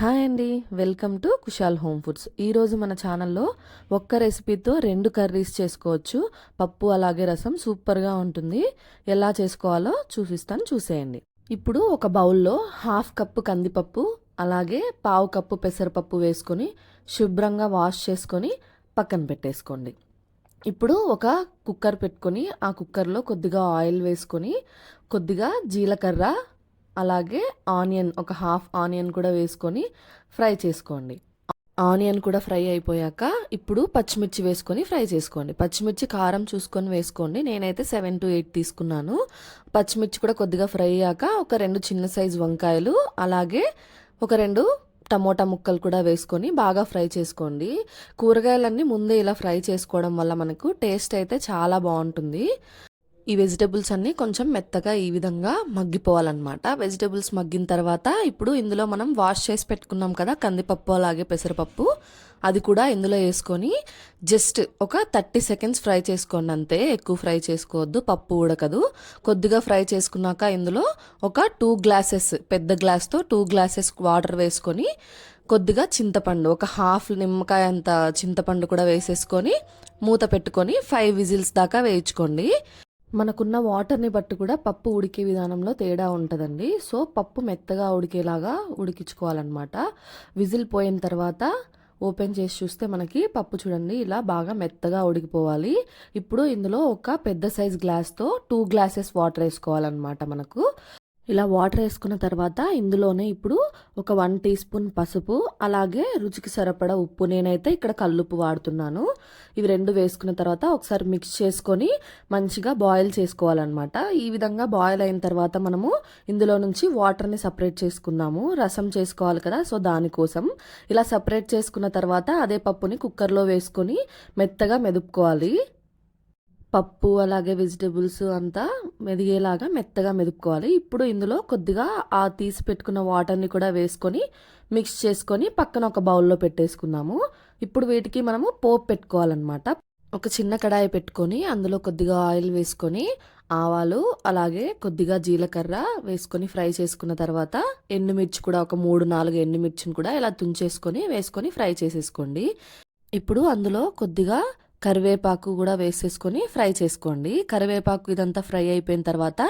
Hi అండి. Welcome to Kushal home foods. ఈరోజు మన ఛానల్లో ఒక్క రెసిపీతో రెండు కర్రీస్ చేసుకోవచ్చు. పప్పు అలాగే రసం సూపర్గా ఉంటుంది. ఎలా చేసుకోవాలో చూపిస్తాను చూసేయండి. ఇప్పుడు ఒక బౌల్లో హాఫ్ కప్పు కందిపప్పు అలాగే పావు కప్పు పెసరపప్పు వేసుకొని శుభ్రంగా వాష్ చేసుకొని పక్కన పెట్టేసుకోండి. ఇప్పుడు ఒక కుక్కర్ పెట్టుకొని ఆ కుక్కర్లో కొద్దిగా ఆయిల్ వేసుకొని కొద్దిగా జీలకర్ర అలాగే ఆనియన్ ఒక హాఫ్ ఆనియన్ కూడా వేసుకొని ఫ్రై చేసుకోండి. ఆనియన్ కూడా ఫ్రై అయిపోయాక ఇప్పుడు పచ్చిమిర్చి వేసుకొని ఫ్రై చేసుకోండి. పచ్చిమిర్చి కారం చూసుకొని వేసుకోండి. నేనైతే సెవెన్ టు ఎయిట్ తీసుకున్నాను. పచ్చిమిర్చి కూడా కొద్దిగా ఫ్రై అయ్యాక ఒక రెండు చిన్న సైజు వంకాయలు అలాగే ఒక రెండు టమోటా ముక్కలు కూడా వేసుకొని బాగా ఫ్రై చేసుకోండి. కూరగాయలన్నీ ముందే ఇలా ఫ్రై చేసుకోవడం వల్ల మనకు టేస్ట్ అయితే చాలా బాగుంటుంది. ఈ వెజిటేబుల్స్ అన్నీ కొంచెం మెత్తగా ఈ విధంగా మగ్గిపోవాలన్నమాట. వెజిటేబుల్స్ మగ్గిన తర్వాత ఇప్పుడు ఇందులో మనం వాష్ చేసి పెట్టుకున్నాం కదా కందిపప్పు అలాగే పెసరపప్పు. అది కూడా ఇందులో వేసుకొని జస్ట్ ఒక థర్టీ సెకండ్స్ ఫ్రై చేసుకోండి అంతే. ఎక్కువ ఫ్రై చేసుకోవద్దు పప్పు ఉడకదు. కొద్దిగా ఫ్రై చేసుకున్నాక ఇందులో ఒక టూ గ్లాసెస్ పెద్ద గ్లాస్తో టూ గ్లాసెస్ వాటర్ వేసుకొని కొద్దిగా చింతపండు ఒక హాఫ్ నిమ్మకాయ అంత చింతపండు కూడా వేసేసుకొని మూత పెట్టుకొని ఫైవ్ విజిల్స్ దాకా వేయించుకోండి. మనకున్న వాటర్ని బట్టి కూడా పప్పు ఉడికే విధానంలో తేడా ఉంటుందండి. సో పప్పు మెత్తగా ఉడికేలాగా ఉడికించుకోవాలన్నమాట. విజిల్ పోయిన తర్వాత ఓపెన్ చేసి చూస్తే మనకి పప్పు చూడండి ఇలా బాగా మెత్తగా ఉడికిపోవాలి. ఇప్పుడు ఇందులో ఒక పెద్ద సైజ్ గ్లాస్తో టూ గ్లాసెస్ వాటర్ వేసుకోవాలన్నమాట మనకు. ఇలా వాటర్ వేసుకున్న తర్వాత ఇందులోనే ఇప్పుడు ఒక వన్ టీ స్పూన్ పసుపు అలాగే రుచికి సరిపడా ఉప్పు. నేనైతే ఇక్కడ కల్లుప్పు వాడుతున్నాను. ఇవి రెండు వేసుకున్న తర్వాత ఒకసారి మిక్స్ చేసుకొని మంచిగా బాయిల్ చేసుకోవాలన్నమాట. ఈ విధంగా బాయిల్ అయిన తర్వాత మనము ఇందులో నుంచి వాటర్ని సపరేట్ చేసుకుందాము. రసం చేసుకోవాలి కదా సో దానికోసం. ఇలా సపరేట్ చేసుకున్న తర్వాత అదే పప్పుని కుక్కర్లో వేసుకొని మెత్తగా మెదుపుకోవాలి. పప్పు అలాగే వెజిటేబుల్స్ అంతా మెదిగేలాగా మెత్తగా మెదుపుకోవాలి. ఇప్పుడు ఇందులో కొద్దిగా ఆ తీసి పెట్టుకున్న వాటర్ని కూడా వేసుకొని మిక్స్ చేసుకొని పక్కన ఒక బౌల్లో పెట్టేసుకుందాము. ఇప్పుడు వీటికి మనము పోపు పెట్టుకోవాలన్నమాట. ఒక చిన్న కడాయి పెట్టుకొని అందులో కొద్దిగా ఆయిల్ వేసుకొని ఆవాలు అలాగే కొద్దిగా జీలకర్ర వేసుకొని ఫ్రై చేసుకున్న తర్వాత ఎండుమిర్చి కూడా ఒక మూడు నాలుగు ఎండుమిర్చిని కూడా ఇలా తుంచేసుకొని వేసుకొని ఫ్రై చేసేసుకోండి. ఇప్పుడు అందులో కొద్దిగా కరివేపాకు కూడా వేసేసుకొని ఫ్రై చేసుకోండి. కరివేపాకు ఇదంతా ఫ్రై అయిపోయిన తర్వాత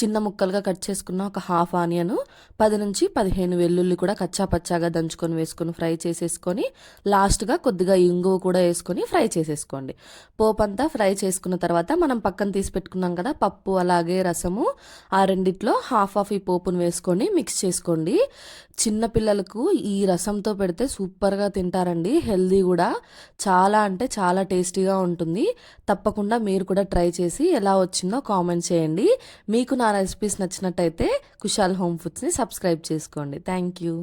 చిన్న ముక్కలుగా కట్ చేసుకున్న ఒక హాఫ్ ఆనియన్ పది నుంచి పదిహేను వెల్లుల్లి కూడా కచ్చా పచ్చాగా దంచుకొని వేసుకొని ఫ్రై చేసేసుకొని లాస్ట్గా కొద్దిగా ఇంగువ కూడా వేసుకొని ఫ్రై చేసేసుకోండి. పోపు అంతా ఫ్రై చేసుకున్న తర్వాత మనం పక్కన తీసి పెట్టుకున్నాం కదా పప్పు అలాగే రసము ఆ రెండిట్లో హాఫ్ ఆఫ్ ఈ పోపును వేసుకొని మిక్స్ చేసుకోండి. చిన్న పిల్లలకు ఈ రసంతో పెడితే సూపర్గా తింటారండి. హెల్దీ కూడా. చాలా అంటే చాలా టేస్ట్ టేస్టీగా ఉంటుంది. తప్పకుండా మీరు కూడా ట్రై చేసి ఎలా వచ్చిందో కామెంట్ చేయండి. మీకు నా రెసిపీస్ నచ్చినట్టయితే కుషాల్ హోమ్ ఫుడ్స్ని సబ్స్క్రైబ్ చేసుకోండి. Thank you